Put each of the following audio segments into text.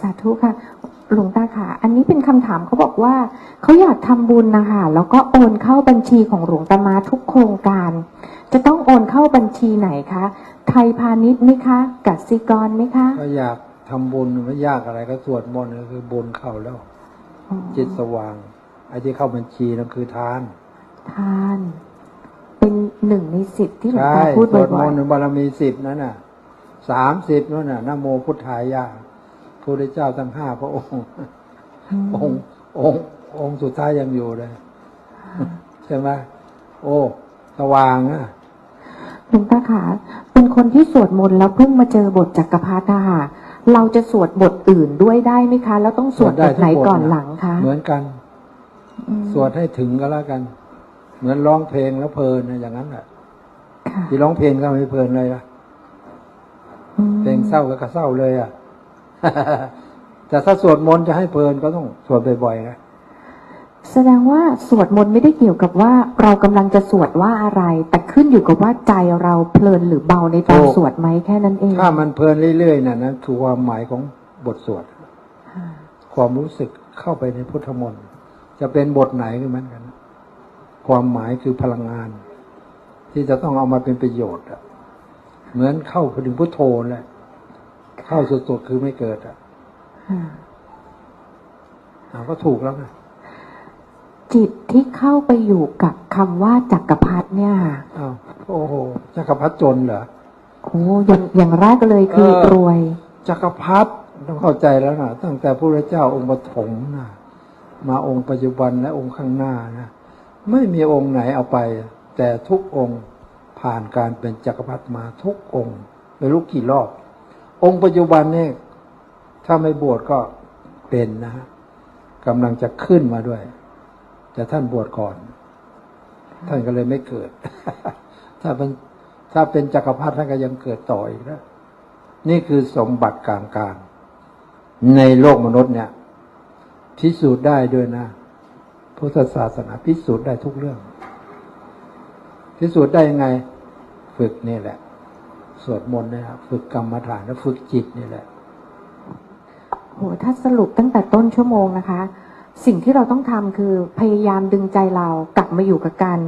สาธุค่ะ หลวงตาค่ะ อันนี้เป็นคำถามเขาบอกว่า เขาอยากทำบุญนะคะแล้วก็โอนเข้าบัญชีของหลวงตามาทุกโครงการ จะต้องโอนเข้าบัญชีไหนคะ ไทยพาณิชย์ไหมคะกสิกรไหมคะก็อยากทำบุญไม่ยากอะไรก็สวดมนต์ก็คือบุญเข้าแล้ว อ๋อจิตสว่าง ไอ้ที่เข้าบัญชีนั่นคือทาน ทาน เป็นหนึ่งในสิบที่หลวงใช่ตาพูดสวดมบ่อยนต์บารมีสิบนั่นน่ะสามสิบนั่นน่ะนะโมพุทธายะ พระพุทธเจ้าทั้งห้าพระองค์ๆอืมองค์องค์องค์สุดท้ายยังอยู่เลย ใช่ไหมโอ้สว่างอะหลวงตาค่ะเป็นคนที่สวดมนต์แล้วเพิ่งมาเจอบทจักรพรรดิอะค่ะเราจะสวดบทอื่นด้วยได้ไหมคะ แล้วต้องสวดสวดได้บทไหนทุกบทก่อนนะหลังคะ เหมือนกันอืมสวดให้ถึงก็แล้วกัน เหมือนร้องเพลงแล้วเพลินนะอย่างนั้นแหละค่ะที่ร้องเพลงก็ไม่เพลินเลยอะอืมเพลงเศร้าก็เศร้าเลยอะ แต่ถ้าสวดมนต์จะให้เพลินก็ต้องสวดบ่อยๆนะแสดงว่าสวดมนต์ไม่ได้เกี่ยวกับว่า เรากำลังจะสวดว่าอะไร แต่ขึ้นอยู่กับว่าใจเราเพลินหรือเบาในตอนสวดไหมแค่นั้นเอง ถ้ามันเพลินเรื่อยๆน่ะนะคือความหมายของบทสวดค่ะความรู้สึกเข้าไปในพุทธมนต์จะเป็นบทไหนก็เหมือนกัน ความหมายคือพลังงาน ที่จะต้องเอามาเป็นประโยชน์อะเหมือนเข้าไปถึงพุทโธแหละ เข้าสุดๆคือไม่เกิดอะค่ะอะก็ถูกแล้วไงจิตที่เข้าไปอยู่กับคำว่าจักรพรรดิเนี่ยค่ะอ้าวโอ้โหจักรพรรดิจนเหรอโอ้อย่างอย่างแรกเลยคือเออรวยจักรพรรดิต้องเข้าใจแล้วนะตั้งแต่พระพุทธเจ้าองค์ปฐมนะมาองค์ปัจจุบันและองค์ข้างหน้านะไม่มีองค์ไหนเอาไป แต่ทุกองค์ผ่านการเป็นจักรพรรดิมาทุกองค์ไม่รู้กี่รอบ องค์ปัจจุบันเนี่ยถ้าไม่บวชก็เป็นนะฮะกำลังจะขึ้นมาด้วย แต่ท่านบวชก่อน ท่านก็เลยไม่เกิด ถ้าเป็นถ้าเป็นจักรพรรดิท่านก็ยังเกิดต่ออีกนะนี่คือสมบัติกลางกาในโลกมนุษย์เนี่ย พิสูจน์ได้ด้วยนะพุทธศาสนาพิสูจน์ได้ทุกเรื่อง พิสูจน์ได้ยังไง ฝึกนี่แหละ สวดมนต์นะครับฝึกกรรมฐานและฝึกจิตนี่แหละโหถ้าสรุปตั้งแต่ต้นชั่วโมงนะคะ สิ่งที่เราต้องทำคือพยายามดึงใจเรากลับมาอยู่กับการ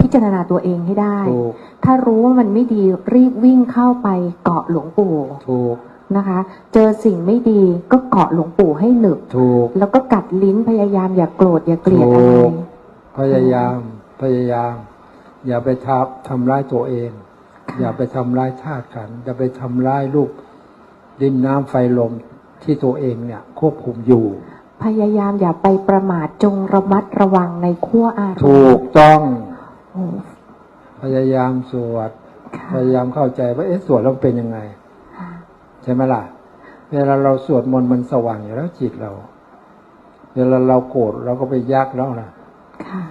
พิจารณาตัวเองให้ได้ถูกถ้ารู้ว่ามันไม่ดีรีบวิ่งเข้าไปเกาะหลวงปู่ถูกนะคะ เจอสิ่งไม่ดีก็เกาะหลวงปู่ให้หนึบถูกแล้วก็กัดลิ้นพยายามอย่าโกรธอย่าเกลียดอะไรถูกพยายามพยายาม อย่าไปทับทำร้ายตัวเอง อย่าไปทำร้ายธาตุขันธ์อย่าไปทำร้ายลูกดินน้ำไฟลมที่ตัวเองเนี่ยควบคุมอยู่ พยายามอย่าไปประมาทจงระมัดระวังในขั้วอารมณ์ถูกต้องโอ้พยายามสวดค่ะพยายามเข้าใจว่าเอ๊ะสวดแล้วเป็นยังไงค่ะใช่ไหมล่ะ เวลาเราสวดมนต์มันสว่างอยู่แล้วจิตเรา เวลาเราโกรธเราก็ไปยักแล้วนะค่ะ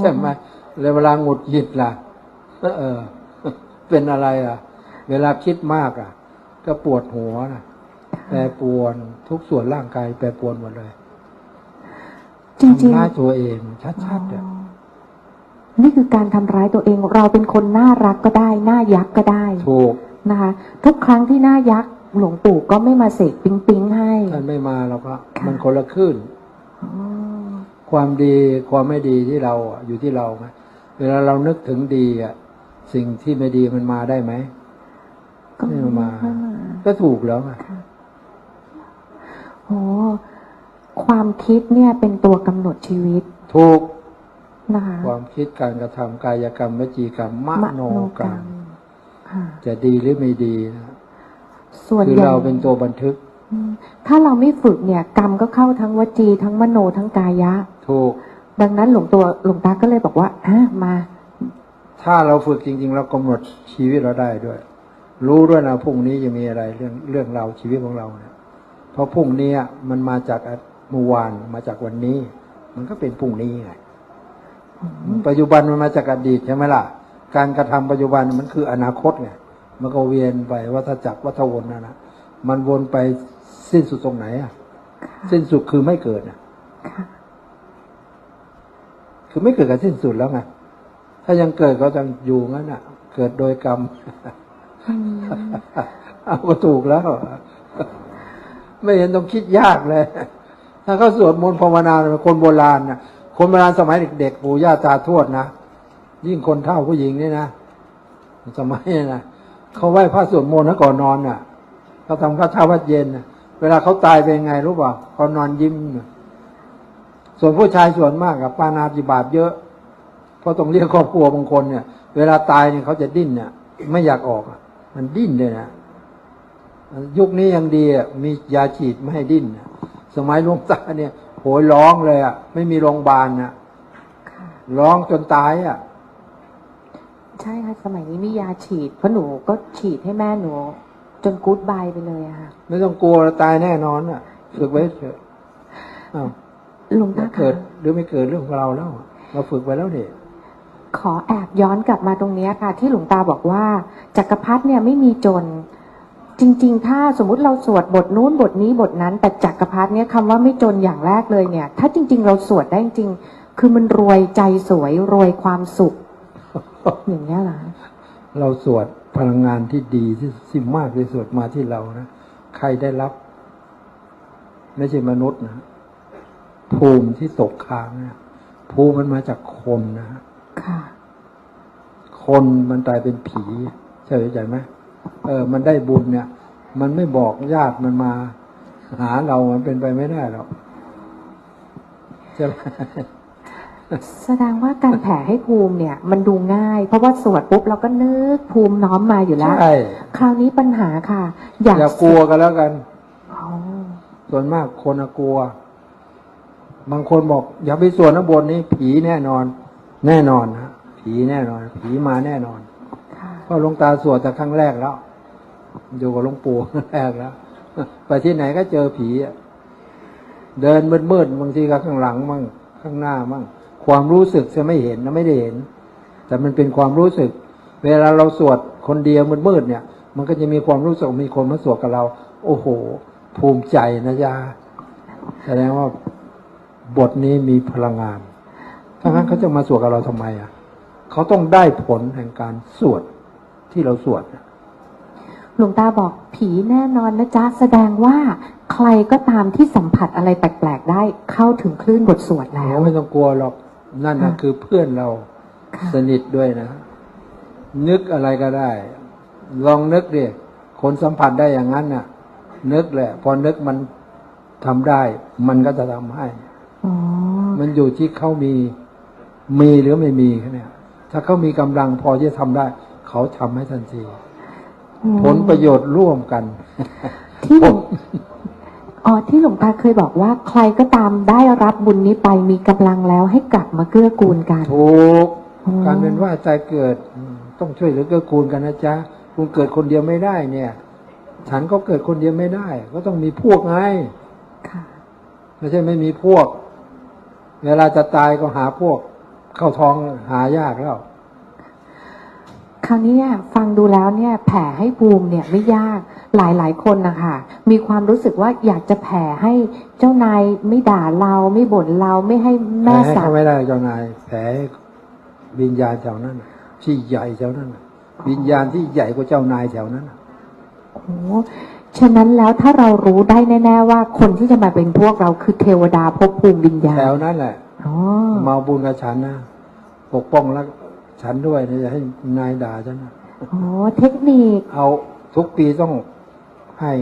ใช่ไหมแล้วเวลาหงุดหงิดล่ะ เออ เป็นอะไรอะ เวลาคิดมากอะ ก็ปวดหัวนะแปรปรวนทุกส่วนร่างกายแปรปรวนหมดเลยจริงทำร้ายตัวเองชัดๆๆอะนี่คือการทำร้ายตัวเอง เราเป็นคนน่ารักก็ได้ น่ายักก็ได้ถูกนะคะ ทุกครั้งที่น่ายักหลวงปู่ก็ไม่มาเสกปิ๊งปิ๊งให้ท่านไม่มาเราก็ค่ะมันคนละคลื่นอ๋อความดีความไม่ดีที่เราอะอยู่ที่เราไหมเวลาเรานึกถึงดีอะ สิ่งที่ไม่ดีมันมาได้ไหมก็ไม่มาไม่มาก็ถูกแล้วไงค่ะโอ้ความคิดเนี่ยเป็นตัวกำหนดชีวิต ถูกนะคะความคิดการกระทำกายกรรมวจีกรรมมโนกรรมค่ะจะดีหรือไม่ดีนะส่วนคือใหญ่เราเป็นตัวบันทึกอืมถ้าเราไม่ฝึกเนี่ย กรรมก็เข้าทั้งวจีทั้งมโนทั้งกายะ ถูก ดังนั้นหลวงตัวหลวงตาก็เลยบอกว่าอะมา ถ้าเราฝึกจริง ๆ เรากำหนดชีวิตเราได้ด้วย รู้ด้วยนะพรุ่งนี้จะมีอะไรเรื่องเรื่องเราวชีวิตของเราเนี่ยเพราะพรุ่งนี้มันมาจากเมื่อวานมาจากวันนี้ มันก็เป็นพรุ่งนี้ไงปัจจุบันมันมาจากอดีตใช่ไหมล่ะ การกระทำปัจจุบันมันคืออนาคตไงมันก็เวียนไปวัฏจักรวัฏวนนะนะมันวนไปสิ้นสุดตรงไหนอะ สิ้นสุดคือไม่เกิดอะค่ะคือไม่เกิดกับสิ้นสุดแล้วไง ถ้ายังเกิดก็จะอยู่งั้นอะ เกิดโดยกรรมเอาก็ถูกแล้ว ไม่เห็นต้องคิดยากเลย ถ้าเขาสวดมนต์ภาวนาคนโบราณนะคนโบราณสมัยเด็กๆปู่ย่าตาทวดนะยิ่งคนเฒ่าผู้หญิงนี่นะสมัยนะเขาไหว้พระสวดมนต์ก่อนนอนน่ะเขาทำข้าวเช้าวัดเย็นนะเวลาเขาตายเป็นไงรู้ป่ะเขานอนยิ้มส่วนผู้ชายส่วนมากกับปานาติบาตเยอะ เพราะต้องเรียกครอบครัวบางคนเนี่ย เวลาตายเนี่ยเขาจะดิ้นเนี่ยไม่อยากออกอะมันดิ้นเลยนะยุคนี้ยังดีอะมียาฉีดไม่ให้ดิ้นอะสมัยหลวงตาเนี่ยโหยร้องเลยอะ ไม่มีโรงพยาบาลนะค่ะร้องจนตายอะ ใช่ค่ะสมัยนี้มียาฉีดเพราะหนูก็ฉีดให้แม่หนู จนกู๊ดบายไปเลยอะค่ะ ไม่ต้องกลัวตายแน่นอนอะฝึกไว้เถอะอ้าวหลวงตาเกิคะดหรือไม่เกิดเรื่องของเราแล้ว เราฝึกไว้แล้วเนี่ย ขอแอบย้อนกลับมาตรงเนี้ยค่ะ ที่หลวงตาบอกว่าจักรพรรดิเนี่ยไม่มีจน จริง ๆ ถ้าสมมุติเราสวดบทนู้นบทนี้บทนั้น แต่จักรพรรดิเนี่ยคำว่าไม่จนอย่างแรกเลยเนี่ย ถ้าจริง ๆ เราสวดได้จริงๆคือมันรวยใจสวยรวยความสุข อย่างเงี้ยเหรอเราสวดพลังงานที่ดีที่ที่มากที่สุดมาที่เรานะใครได้รับ ไม่ใช่มนุษย์นะภูมิที่ตกค้างเนี่ยภูมิมันมาจากคนนะค่ะ คนมันกลายเป็นผีเฉยใจไหมเออ มันได้บุญเนี่ย มันไม่บอกญาติมันมา หาเรามันเป็นไปไม่ได้หรอกใช่ไหมแสดงว่าการแผ่ให้ภูมิเนี่ย มันดูง่าย เพราะว่าสวดปุ๊บเราก็นึกภูมิน้อมมาอยู่แล้ว ใช่ คราวนี้ปัญหาค่ะ อยากอย่ากลัวกันแล้วกันอ๋อส่วนมากคนน่ะกลัว บางคนบอก อย่าไปสวดนะบนนี้ผีแน่นอน แน่นอนนะผีแน่นอน ผีมาแน่นอนค่ะเพราะหลวงตาสวดแต่ครั้งแรกแล้วอยู่กับหลวงปู่ครั้งแรกแล้วไปที่ไหนก็เจอผีอะเดินมืดๆบางทีก็ข้างหลังมั่งข้างหน้ามั่งความรู้สึกจะไม่เห็นนะไม่ได้เห็น แต่มันเป็นความรู้สึก เวลาเราสวดคนเดียวมืดๆเนี่ย มันก็จะมีความรู้สึกมีคนมาสวดกับเรา โอ้โห ภูมิใจนะยาแสดงว่าบทนี้มีพลังงาน ถ้างั้นเขาจะมาสวดกับเราทำไมอะเขาต้องได้ผลแห่งการสวดที่เราสวดน่ะหลวงตาบอกผีแน่นอนนะจ๊ะแสดงว่าใครก็ตามที่สัมผัสอะไรแปลกๆได้เข้าถึงคลื่นบทสวดแล้วเราไม่ต้องกลัวหรอกนั่นนะค่ะคือเพื่อนเราค่ะสนิทด้วยนะ นึกอะไรก็ได้ ลองนึกดิคนสัมผัสได้อย่างนั้นน่ะ นึกแหละ พอนึกมันทำได้ มันก็จะทำให้อ๋อมันอยู่ที่เขามี มีหรือไม่มีแค่เนี่ยถ้าเขามีกำลังพอที่จะทำได้ เขาทำให้ทันทีอืมผลประโยชน์ร่วมกัน ที่หลวงอ๋อที่หลวงตาเคยบอกว่า ใครก็ตามได้รับบุญนี้ไปมีกำลังแล้วให้กลับมาเกื้อกูลกันถูกอืมการเป็นว่าใจเกิดอืมต้องช่วยเหลือเกื้อกูลกันนะจ๊ะคุณเกิดคนเดียวไม่ได้เนี่ย ฉันก็เกิดคนเดียวไม่ได้ ก็ต้องมีพวกไงค่ะไม่ใช่ไม่มีพวก เวลาจะตายก็หาพวก เข้าท้องหายากแล้ว คราวนี้เนี่ยฟังดูแล้วเนี่ย แผ่ให้ภูมิเนี่ยไม่ยากหลายหลายๆคนนะคะมีความรู้สึกว่าอยากจะแผ่ให้เจ้านายไม่ด่าเราไม่บ่นเราไม่ให้แผลแม่ให้สาเขาไม่ได้เจ้านายแผลให้วิญญาณแถวนั้นน่ะที่ใหญ่แถวนั้นน่ะวิญญาณที่ใหญ่กว่าเจ้านายแถวนั้นน่ะโอ้ฉะนั้นแล้วถ้าเรารู้ได้แน่ๆว่าคนที่จะมาเป็นพวกเราคือเทวดาภพภูมิวิญญาณแถวนั้นแหละอ๋อมาเอาบุญกับฉันนะ ปกป้องแล้วฉันด้วยนะอย่าให้นายด่าฉันนะอ๋อเทคนิคเอาทุกปีต้องให้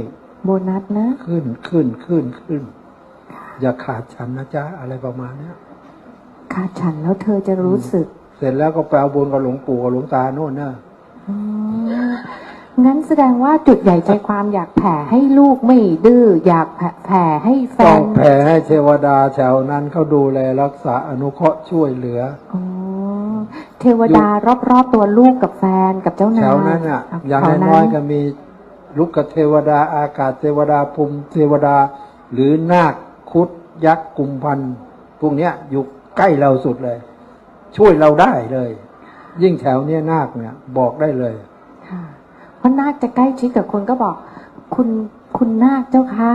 โบนัสนะขึ้นขึ้นขึ้นขึ้น อย่าขาดฉันนะจ๊ะอะไรประมาณเนี้ยขาดฉันแล้วเธอจะรู้สึก เสร็จแล้วก็ไปเอาบุญกับหลวงปู่กับหลวงตาโน่นนะอ๋องั้นแสดงว่าจุดใหญ่ใจความอยากแผ่ให้ลูกไม่ดื้ออยากแผ่แผ่ให้แฟต้อนงแผ่ให้เทวดาแถวนั้นเขาดูแลรักษาอนุเคราะห์ช่วยเหลืออ๋อ เทวดารอบๆตัวลูกกับแฟนกับเจ้านายแถวนั้นอะะอย่างแถวน้อยๆก็มีลุกกเทวดาอากาศเทวดาภูมิเทวดา หรือนาคคุดยักษ์กุมพันธ์พวกเนี้ยอยู่ใกล้เราสุดเลย ช่วยเราได้เลย ยิ่งแถวเนี้ยนาคเนี่ย บอกได้เลย ค่ะเพราะนาคจะใกล้ชิดกับคนก็บอก คุณคุณนาคเจ้าคะ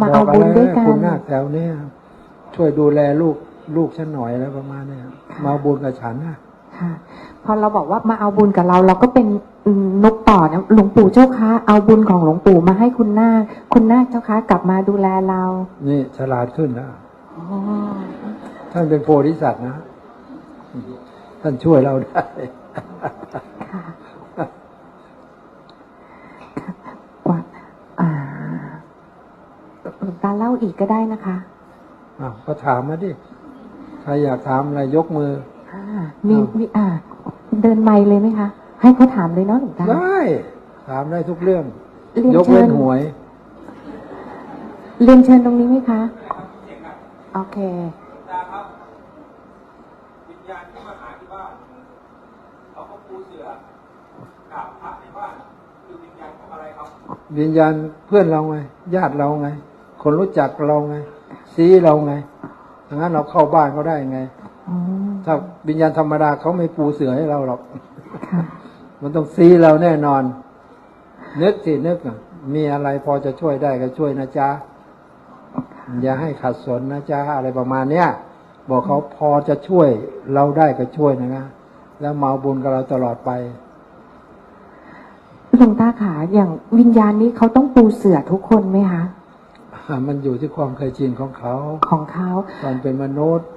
มาเอาบุญด้วยกัคุณนนาคแถวเนี้ยช่วยดูแลลูก ลูกฉันหน่อยแล้วประมาณเนี้ยมาเอาบุญกับฉันนะคค่ะพอเราบอกว่ามาเอาบุญกับเรา เราก็เป็นอืมนกต่อนะหลวงปู่เจ้าคะเอาบุญของหลวงปู่มาให้คุณนาคคุณนาคเจ้าคะกลับมาดูแลเรา นี่ฉลาดขึ้นนะอ๋อท่านเป็นโพธิสัตว์นะ ท่านช่วยเราได้ค่ะกว่าอ่าหลวงตาเล่าอีกก็ได้นะคะอ้าวก็ถามมาดิ ใครอยากถามอะไรยกมืออ่ามีครับมีอ่า เดินไม่เลยไหมคะ ให้เขาถามเลยเนาะหลวงตา ได้ ถามได้ทุกเรื่อง เรียนยกเชิเว้ญนหวย เรียนเชิญตรงนี้ไหมคะ โอเค ตาครับวิญญาณที่มาหาที่บ้านเขาก็ปูเสือกราบพระในบ้านคือวิญญาณของอะไรครับ วิญญาณเพื่อนเราไง ญาติเราไง คนรู้จักเราไงซีเราไง ดังนั้นเราเข้าบ้านเขาได้ไงอ๋อถ้าวิญญาณธรรมดาเขาไม่ปูเสือให้เราหรอกค่ะมันต้องซีเราแน่นอน นึกสินึกอะมีอะไรพอจะช่วยได้ก็ช่วยนะจ๊ะอย่าให้ขัดสนนะจ๊ะอะไรประมาณเนี้ยบอกเขาพอจะช่วยเราได้ก็ช่วยนะนะแล้วมาเอาบุญกับเราตลอดไปหลวงตาขาอย่างวิญญาณนี้เขาต้องปูเสือทุกคนไหมคะ มันอยู่ที่ความเคยชินของเขา ของเขาตอนเป็นมนุษย์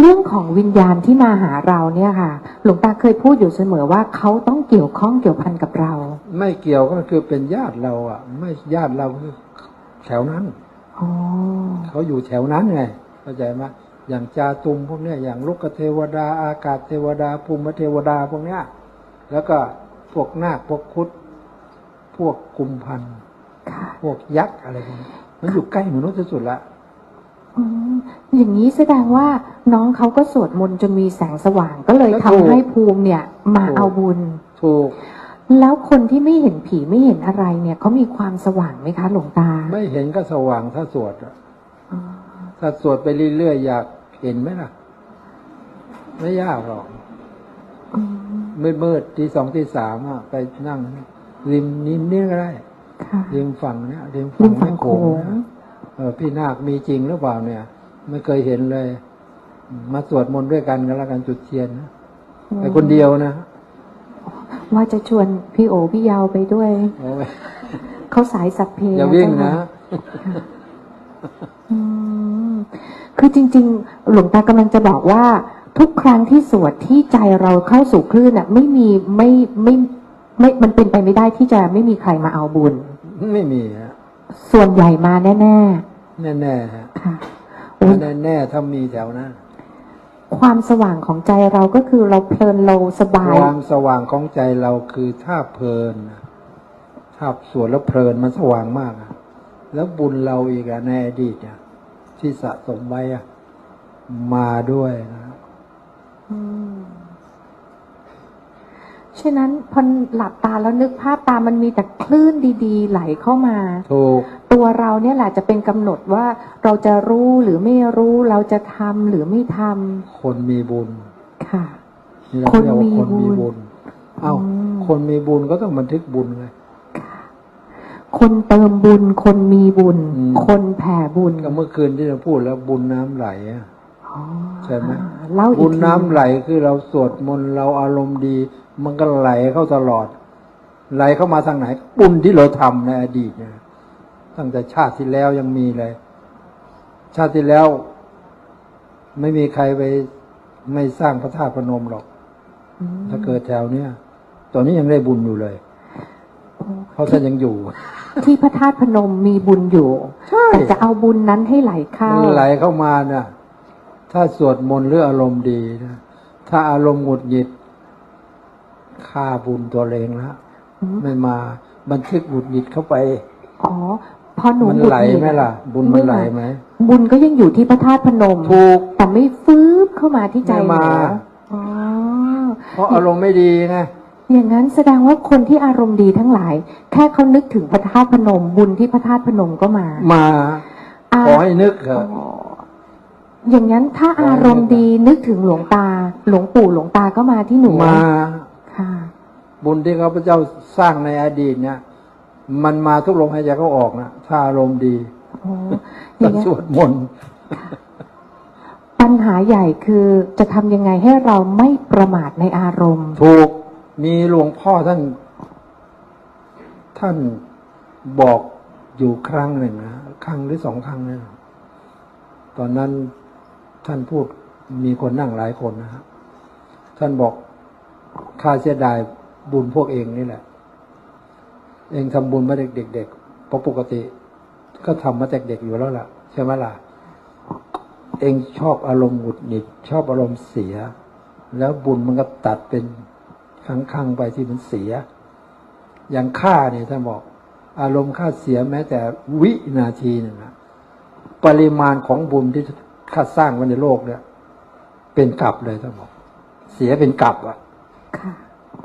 เรื่องของวิญญาณที่มาหาเราเนี่ยค่ะ หลวงตาเคยพูดอยู่เสมอว่าเขาต้องเกี่ยวข้องเกี่ยวพันกับเรา ไม่เกี่ยวก็คือเป็นญาติเราอะ ไม่ญาติเราคือแถวนั้นอ๋อเขาอยู่แถวนั้นไงเข้าใจไหมอย่างจาตุมพวกเนี้ยอย่างลูกเทวดาอากาศเทวดาภูมิเทวดาพวกเนี้ยแล้วก็พวกนาคพวกคุด พวกกุมพันธ์ค่ะพวกยักษ์อะไรพวกนี้ มันอยู่ใกล้มนุษย์ที่สุดละอืมอย่างนี้แสดงว่าน้องเขาก็สวดมนต์จนมีแสงสว่างก็เลยก็ทำถูกให้ภูมิเนี่ย มาถูกเอาบุญ ถูก แล้วคนที่ไม่เห็นผีไม่เห็นอะไรเนี่ยเขามีความสว่างไหมคะ หลวงตา ไม่เห็นก็สว่างถ้าสวดอะอ๋อถ้าสวดไปเรื่อยๆอยากเห็นไหมล่ะ ไม่ยากหรอกอืมมืดมืดๆทีสองทีสามอะไปนั่ง ริมนิ้มนี่ก็ได้ค่ะ ริมฝั่งเนี้ยริมริฝั่งมฝั่งแม่โขโขงงนะเออพี่นาคมีจริงหรือเปล่าเนี่ย ไม่เคยเห็นเลย มาสวดมนต์ด้วยกันกันแล้วกันจุดเทียนนะไปคนเดียวนะว่าจะชวนพี่โอพี่ยาวไปด้วยโอ้ยเขาสายสัพเพอย่าวิ่งนะอืมคือจริง ๆ หลวงตากำลังจะบอกว่า ทุกครั้งที่สวดที่ใจเราเข้าสู่คลื่นอะ ไม่มีไม่ไม่ไม่มันเป็นไปไม่ได้ที่จะไม่มีใครมาเอาบุญ ไม่มีฮะส่วนใหญ่มาแน่แน่ๆฮะๆค่ะโอ้ยแน่ๆถ้ามีแถวนั้นความสว่างของใจเราก็คือเราเพลินเราสบายความสว่างของใจเราคือถ้าเพลินนะถ้าสวดแล้วเพลินมันสว่างมากอะแล้วบุญเราอีกอะในอดีตเนี่ยที่สะสมไว้อะมาด้วยนะ อืม ฉะนั้นพอหลับตาแล้วนึกภาพตามมันมีแต่คลื่นดีๆ ไหลเข้ามา ถูก ตัวเราเนี่ยแหละจะเป็นกำหนดว่าเราจะรู้หรือไม่รู้เราจะทำหรือไม่ทคนมีบุญำค่ะนี่เราคนเรียกว่ามีคนมีบุบุญญเอ้าอืมคนมีบุญก็ต้องบันทึกบุญไงคนเติมบุญ คนมีบุญอืมคนแผ่บุญก็เมื่อคืนที่เราพูดแล้วบุญน้ำไหลอะอ๋อใช่ไหมเล่าอีกบุญทีน้ำไหลคือเราสวดมนต์เราอารมณ์ดี มันก็ไหลเข้าตลอด ไหลเข้ามาทางไหน บุญที่เราทำในอดีตเนี่ยตั้งแต่ชาติที่แล้วยังมีเลย ชาติที่แล้ว ไม่มีใครไปไม่สร้างพระธาตุพนมหรอกอืมถ้าเกิดแถวเนี้ยตอนนี้ยังได้บุญอยู่เลยโอ้เพราะท่านยังอยู่ ที่พระธาตุพนมมีบุญอยู่ใช่แต่จะเอาบุญนั้นให้ไหลเข้ามันไหลเข้ามาน่ะถ้าสวดมนต์หรืออารมณ์ดีนะถ้าอารมณ์หงุดหงิด ฆ่าบุญตัวเองแล้วอืมไม่มาบันทึกหงุดหงิดเข้าไป อ๋อ พอหนูมันหงุดไหลงิดไหมล่ะ บุญมันไหลไหม บุญก็ยังอยู่ที่พระธาตุพนมถูกแต่ไม่ฟื้บเข้ามาที่ใจไม่หนูมาอ๋อเพราะอารมณ์ไม่ดีไงอย่างนั้นแสดงว่าคนที่อารมณ์ดีทั้งหลาย แค่เขานึกถึงพระธาตุพนม บุญที่พระธาตุพนมก็มา มาาขอให้นึกเถอ๋ออะอย่างนั้นถ้าขอให้อารมณ์ดีนึกถึงหลวงตา หลวงปู่หลวงตาก็มาที่หนูมาค่ะ บุญที่ข้าพเจ้าสร้างในอดีตเนี่ย มันมาทุกลมหายใจเขาออกนะถ้าอารมณ์ดีอ๋ออต้ย่าองงนั้นสวดมนต์ปัญหาใหญ่คือจะทำยังไงให้เราไม่ประมาทในอารมณ์ ถูกมีหลวงพ่อท่าน ท่านบอกอยู่ครั้งหนึ่งนะครั้งหรือสองครั้งเนยตอนนั้นท่านพูดมีคนนั่งหลายคนนะฮะท่านบอก ข้าเสียดายบุญพวกเองนี่แหละ เองทำบุญมาเด็กๆเพราะปกติ ก็ทำมาแต่เด็กอยู่แล้วล่ะใช่ไหมล่ะ เองชอบอารมณ์หงุดหงิดชอบอารมณ์เสีย แล้วบุญมันก็ตัดเป็นครั้งๆไปที่มันเสีย อย่างข้าเนี่ยท่านบอก อารมณ์ข้าเสียแม้แต่วินาทีนึ่งนะปริมาณของบุญที่ข้าสร้างไว้ในโลกเนี่ย เป็นกลับเลยท่านบอก เสียเป็นกลับอะ ค่ะ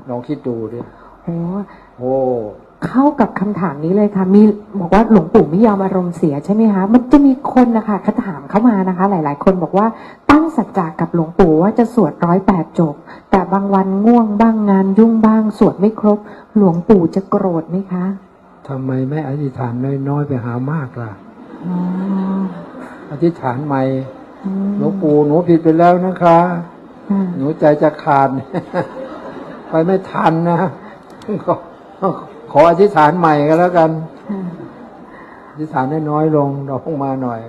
ลองคิดดูดิโอ้โอ้เข้ากับคำถามนี้เลยค่ะมีบอกว่าหลวงปู่ไม่ยอมอารมณ์เสียใช่ไหมคะมันจะมีคนนะคะคำถามเข้ามานะคะ หลาย ๆ คนบอกว่าตั้งสัจจะกับหลวงปู่ว่าจะสวดร้อยแปดจบ แต่บางวันง่วงบ้างงานยุ่งบ้างสวดไม่ครบ หลวงปู่จะโกรธไหมคะทำไมไม่อธิษฐานน้อยๆไปหามากล่ะอ๋ออธิษฐานใหม่อืมหลวงปู่หนูผิดไปแล้วนะคะอ่าหนูใจจะขาด ไปไม่ทันนะขอขออธิษฐานใหม่ก็แล้วกันอ่าอธิษฐานน้อยๆลงดอกลงมาหน่อย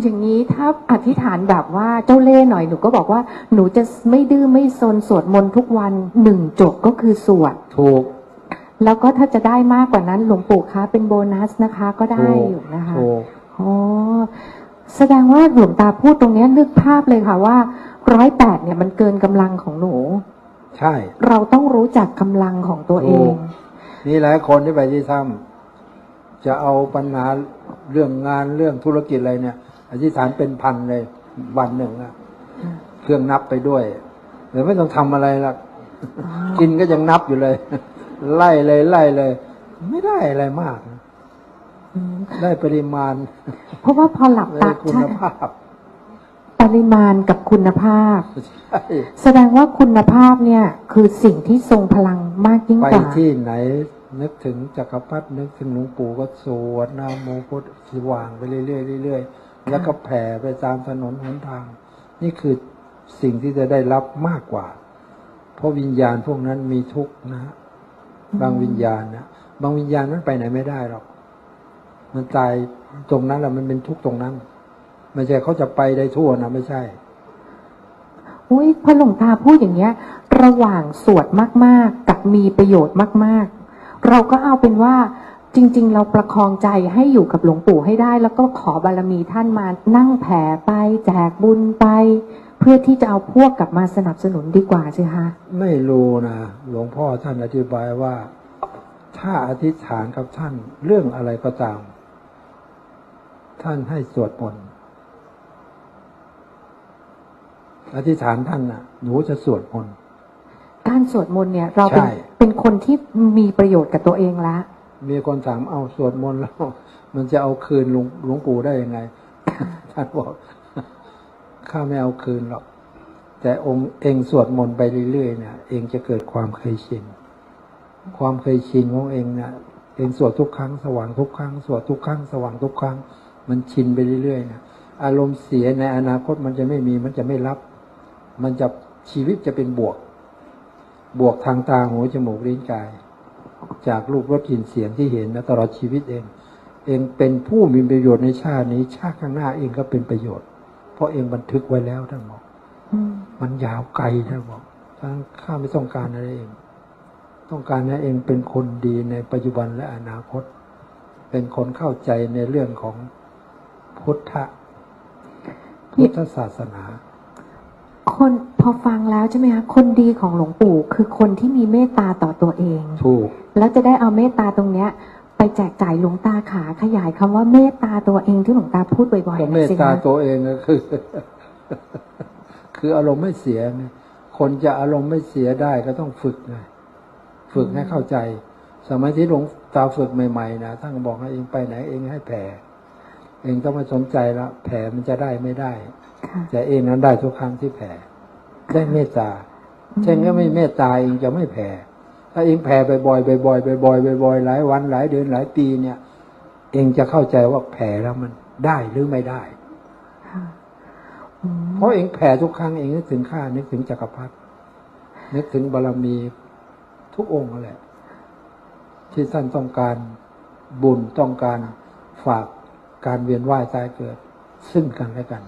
อย่างนี้ถ้าอธิษฐานแบบว่าเจ้าเล่ห์หน่อยหนูก็บอกว่าหนูจะไม่ดื้อไม่ซนสวดมนต์ทุกวันหนึ่งจบก็คือสวดถูก แล้วก็ถ้าจะได้มากกว่านั้นหลวงปู่คะเป็นโบนัสนะคะ ก็ได้ถูกอยู่นะคะถูกอ๋อแสดงว่าหลวงตาพูดตรงเนี้ยนึกภาพเลยค่ะว่าร้อยแปดเนี่ยมันเกินกำลังของหนู ใช่ เราต้องรู้จักกำลังของตัวเอถูงกนี่หลายคนที่ไปที่ถ้ำจะเอาปัญหาเรื่องงานเรื่องธุรกิจอะไรเนี่ย อธิษฐานเป็นพันเลยวันหนึ่งอะเครื่องนับไปด้วยเดี๋ยวไม่ต้องทำอะไรละกินก็ยังนับอยู่เลย ไล่เลยไล่เลย ไม่ได้อะไรมากนะอืมได้ปริมาณ เพราะว่าพอหลับได้ตาคุณใช่ภาพป ริมาณกับคุณภาพใช่แสดงว่าคุณภาพเนี่ยคือสิ่งที่ทรงพลังมากยิ่งไปกว่าที่ไหนนึกถึงจักรพรรดินึกถึงหลวงปู่ก็สวดนาโมพุทธสว่างไปเรื่อยๆเรื่อยๆแล้วก็แผ่ไปตามถนนหนทาง นี่คือสิ่งที่จะได้รับมากกว่า เพราะวิญญาณพวกนั้นมีทุกข์นะฮะบางวิญญาณนะบางวิญญาณนั้นไปไหนไม่ได้หรอก มันตายตรงนั้นแหละมันเป็นทุกข์ตรงนั้น ไม่ใช่เขาจะไปได้ทั่วนะไม่ใช่อุ้ยพอหลวงตาพูดอย่างเงี้ย ระหว่างสวดมากๆ กับมีประโยชน์มาก ๆ เราก็เอาเป็นว่าจริง ๆ เราประคองใจให้อยู่กับหลวงปู่ให้ได้ แล้วก็ขอบารมีท่านมานั่งแผ่ไปแจกบุญไป เพื่อที่จะเอาพวกกลับมาสนับสนุนดีกว่าสิคะไม่รู้นะหลวงพ่อท่านอธิบายว่า ถ้าอธิษฐานกับท่านเรื่องอะไรก็ตาม ท่านให้สวดมนต์ อธิษฐานท่านน่ะ หนูจะสวดมนต์ การสวดมนต์เนี่ย เราเป็นใช่ เป็นคนที่มีประโยชน์กับตัวเองละมีคนถามเอาสวดมนต์แล้ว มันจะเอาคืนหลวงหลวงปู่ได้ยังไง ท่านบอกข้าไม่เอาคืนหรอก แต่องค์เองสวดมนต์ไปเรื่อยๆเนี่ยเองจะเกิดความเคยชิน ความเคยชินของเองเนี่ยเองสวดทุกครั้งสว่างทุกครั้งสวดทุกครั้งสว่างทุกครั้ง มันชินไปเรื่อยๆเนี่ยอารมณ์เสียในอนาคตมันจะไม่มีมันจะไม่รับ มันจะชีวิตจะเป็นบวก บวกทางตาหูจมูกลิ้นกาย จากรูปรสกลิ่นเสียงที่เห็นนะตลอดชีวิตเอง เองเป็นผู้มีประโยชน์ในชาตินี้ ชาติข้างหน้าเองก็เป็นประโยชน์ เพราะเองบันทึกไว้แล้วท่านบอกมันยาวไกลท่านบอกท่านข้าไม่ต้องการอะไรเอง ต้องการให้เองเป็นคนดีในปัจจุบันและอนาคต เป็นคนเข้าใจในเรื่องของพุทธพุทธศาสนา คนพอฟังแล้วใช่ไหมคะคนดีของหลวงปู่ คือคนที่มีเมตตาต่อตัวเอง ถูก แล้วจะได้เอาเมตตาตรงเนี้ย ไปแจกจ่ายหลวงตาขาขยายคำว่าเมตตาตัวเองที่หลวงตาพูดบ่อยก็ๆเมนะตสิตาคะตัวเองก็คือ คืออารมณ์ไม่เสียไงคนจะอารมณ์ไม่เสียได้ก็ต้องฝึกไงฝึกให้เข้าใจ สมัยที่หลวงตาฝึกใหม่ๆนะท่านก็บอกให้เองไปไหนเองให้แผ่ เองก็ไม่สนใจแล้วแผลมันจะได้ไม่ได้แต่เองนั้นได้ทุกครั้งที่แผลได้เมตตาเช่นก็ไม่เมตตาเองจะไม่แผลถ้าเองแผลบ่อยไปบ่อยไปบ่อยไปบ่อยหลายวันหลายเดือนหลายปีเนี่ย เองจะเข้าใจว่าแผลแล้วมันได้หรือไม่ได้เพราะเองแผ่ทุกครั้งเองนึกถึงข้านึกถึงจักรพรรดินึกถึงบารรมีทุกองค์แหละ ที่ท่านต้องการบุญต้องการฝาก การเวียนว่ายตายเกิดซึ่งกันและกัน